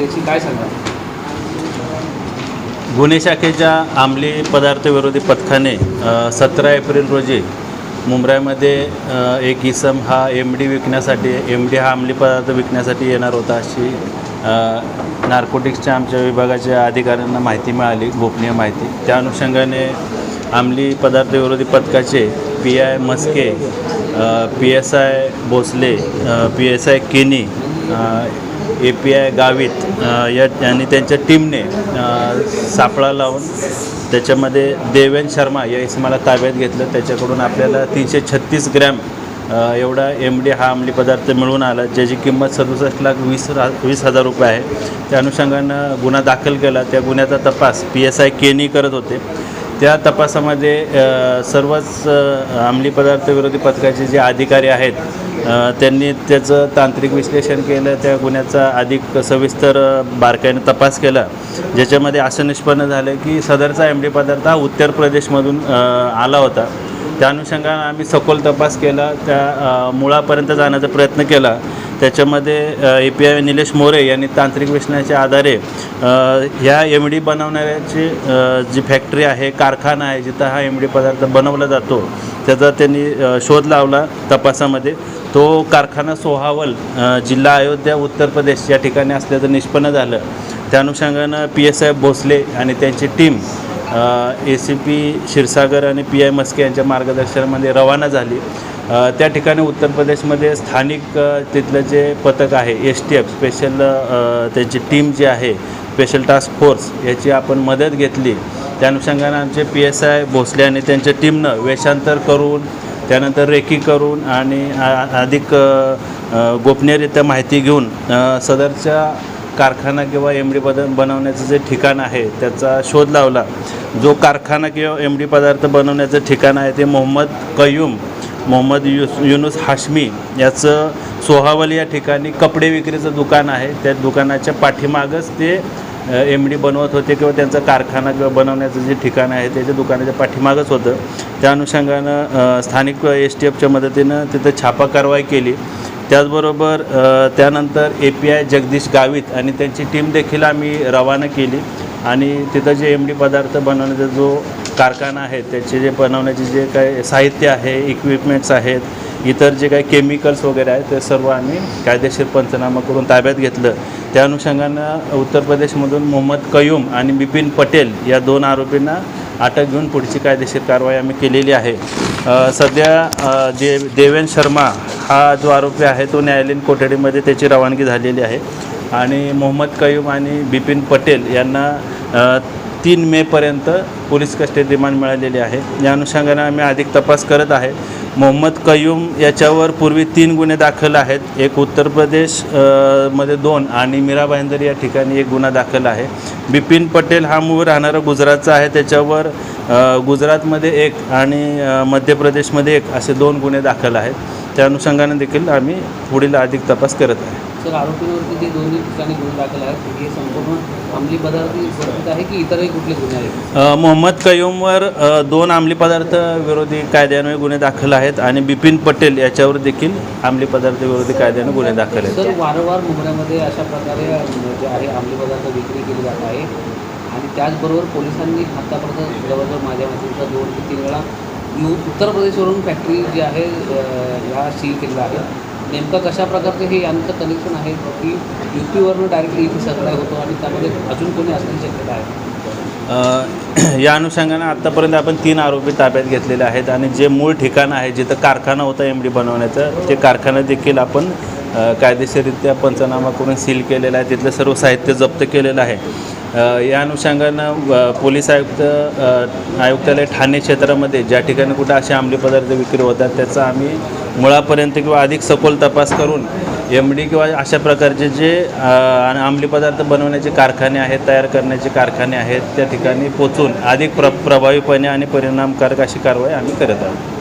त्याची काय सांगा गुन्हे शाखेच्या अंमली पदार्थ विरोधी पथकाने सतरा एप्रिल रोजी मुंबईमध्ये एक इसम हा एम डी विकण्यासाठी एम डी हा अंमली पदार्थ विकण्यासाठी येणार होता अशी नार्कोटिक्सच्या आमच्या विभागाच्या अधिकाऱ्यांना माहिती मिळाली गोपनीय माहिती. त्या अनुषंगाने अंमली पदार्थ विरोधी पथकाचे P I Maske P S I Bhosle P S I Keni A P I Gavit या आणि त्यांच्या टीमने सापळा लावून त्याच्यामध्ये देवेन शर्मा या इसमाला ताब्यात घेतलं. त्याच्याकडून आपल्याला तीनशे छत्तीस ग्रॅम एवढा एम डी हा अंमली पदार्थ मिळून आला ज्याची किंमत सदुसष्ट लाख वीस रा वीस हजार रुपये आहे. त्या अनुषंगानं गुन्हा दाखल केला. त्या गुन्ह्याचा तपास पी एस आय केनी करत होते. त्या तपासामध्ये सर्वच अंमली पदार्थ विरोधी पथकाचे जे अधिकारी आहेत त्यांनी त्याचं तांत्रिक विश्लेषण केलं त्या गुन्ह्याचा अधिक सविस्तर बारकाईने तपास केला. ज्याच्यामध्ये असं निष्पन्न झालं की सदरचा एम डी पदार्थ हा उत्तर प्रदेशमधून आला होता. त्या अनुषंगानं आम्ही सखोल तपास केला त्या मुळापर्यंत जाण्याचा प्रयत्न केला. त्याच्यामध्ये A P I Nilesh More यांनी तांत्रिक विश्लेषणाच्या आधारे ह्या एम डी बनवणाऱ्याची जी फॅक्टरी आहे कारखाना आहे जिथं हा एम डी पदार्थ बनवला जातो त्याचा त्यांनी शोध लावला तपासामध्ये. तो कारखाना सोहावल जिल्हा अयोध्या उत्तर प्रदेश या ठिकाणी असल्याचं निष्पन्न झालं. त्या अनुषंगानं पी एस आय भोसले आणि त्यांची team A C P Kshirsagar आणि पी आय मस्के यांच्या मार्गदर्शनामध्ये रवाना झाली. त्या ठिकाणी उत्तर प्रदेशमध्ये स्थानिक तिथलं जे पथक आहे एस टी एफ स्पेशल त्यांची टीम जी आहे स्पेशल टास्क फोर्स याची आपण मदत घेतली. त्या अनुषंगानं आमचे पी एस आय भोसले आणि त्यांच्या टीमनं वेषांतर करून त्यानंतर रेकी करून आणि अधिक गोपनीयरित्या माहिती घेऊन सदरच्या कारखाना किंवा एम डी पदार्थ बनवण्याचं जे ठिकाण आहे त्याचा शोध लावला. जो कारखाना किंवा एम डी पदार्थ बनवण्याचं ठिकाण आहे ते मोहम्मद कयूम मोहम्मद युस युनुस हाशमी याचं सोहावल या ठिकाणी कपडे विक्रीचं दुकान आहे. त्या दुकानाच्या पाठीमागच ते एम डी बनवत होते किंवा त्यांचा कारखाना किंवा बनवण्याचं जे ठिकाण आहे त्याच्या दुकानाच्या पाठीमागच होतं. त्या अनुषंगानं स्थानिक एस टी एफच्या मदतीनं तिथं छापा कारवाई केली. त्याचबरोबर त्यानंतर A P I Jagdish Gavit आणि त्यांची टीम देखील आम्ही रवाना केली. आणि तिथं जे एम डी पदार्थ बनवण्याचा जो कारखाना आहे त्याचे जे बनवण्याचे जे काही साहित्य आहे इक्विपमेंट्स आहेत इतर जे काही केमिकल्स वगैरे आहेत ते सर्व आम्ही कायदेशीर पंचनामा करून ताब्यात घेतलं. त्या अनुषंगानं उत्तर प्रदेशमधून मोहम्मद कयूम आणि बिपिन पटेल या दोन आरोपींना अटक घेऊन पुढची कायदेशीर कारवाई आम्ही केलेली आहे. सध्या जे दे देवेन शर्मा हा जो आरोपी आहे तो न्यायालयीन कोठडीमध्ये त्याची रवानगी झालेली आहे. आणि मोहम्मद कयूम आणि बिपिन पटेल यांना तीन मेपर्यंत पोलीस कस्टडी रिमांड मिळालेली आहे. या अनुषंगाने आम्ही अधिक तपास करत आहे. मोहम्मद कयूम याच्यावर पूर्वी तीन गुन्हे दाखल आहेत. एक उत्तर प्रदेशमध्ये दोन आणि मीरा भाईंदर या ठिकाणी एक गुन्हा दाखल आहे. बिपिन पटेल हा मूळ राहणारा गुजरातचा आहे. त्याच्यावर गुजरातमध्ये एक आणि मध्य प्रदेशमध्ये एक असे दोन गुन्हे दाखल आहेत. त्या अनुषंगाने देखील आम्ही पुढील अधिक तपास करत आहे. सर आरोपींवरती जे दोन्ही ठिकाणी गुन्हे दाखल आहेत हे संपूर्ण अंमली पदार्थ आहे की इतरही कुठले गुन्हे आहेत? मोहम्मद कयूमवर दोन अंमली पदार्थ विरोधी कायद्यान्वये गुन्हे दाखल आहेत आणि बिपिन पटेल याच्यावर देखील अंमली पदार्थ विरोधी कायद्याने गुन्हे दाखल आहेत. सर वारंवार मुंबईमध्ये अशा प्रकारे जे आहे अंमली पदार्थ विक्री केली जात आहे आणि त्याचबरोबर पोलिसांनी आतापर्यंत जवळजवळ माझ्या माहितीनुसार दोन ते तीन वेळा उत्तर प्रदेशवरून फॅक्टरी जी आहे ह्या सील केलेल्या आहे. नेमकं कशा प्रकारचे हे यांचं कनेक्शन आहे की यू पीवरनं डायरेक्टली इथे सप्लाय होतो आणि त्यामध्ये अजून कोणी असण्याची शक्यता आहे? या अनुषंगाने आत्तापर्यंत आपण तीन आरोपी ताब्यात घेतलेले आहेत आणि जे मूळ ठिकाण आहे जिथं कारखाना होता एम डी बनवण्याचं ते कारखाना देखील आपण कायदेशीररित्या पंचनामा करून सील केलेला आहे. तिथलं सर्व साहित्य जप्त केलेलं आहे. या अनुषंगानं पोलीस आयुक्त आयुक्तालय ठाणे क्षेत्रामध्ये ज्या ठिकाणी कुठं असे अंमली पदार्थ विक्री होतात त्याचा आम्ही मुळापर्यंत किंवा अधिक सखोल तपास करून एम डी किंवा अशा प्रकारचे जे आणि अंमली पदार्थ बनवण्याचे कारखाने आहेत तयार करण्याचे कारखाने आहेत त्या ठिकाणी पोचून अधिक प्र प्रभावीपणे आणि परिणामकारक अशी कारवाई आम्ही करत आहोत.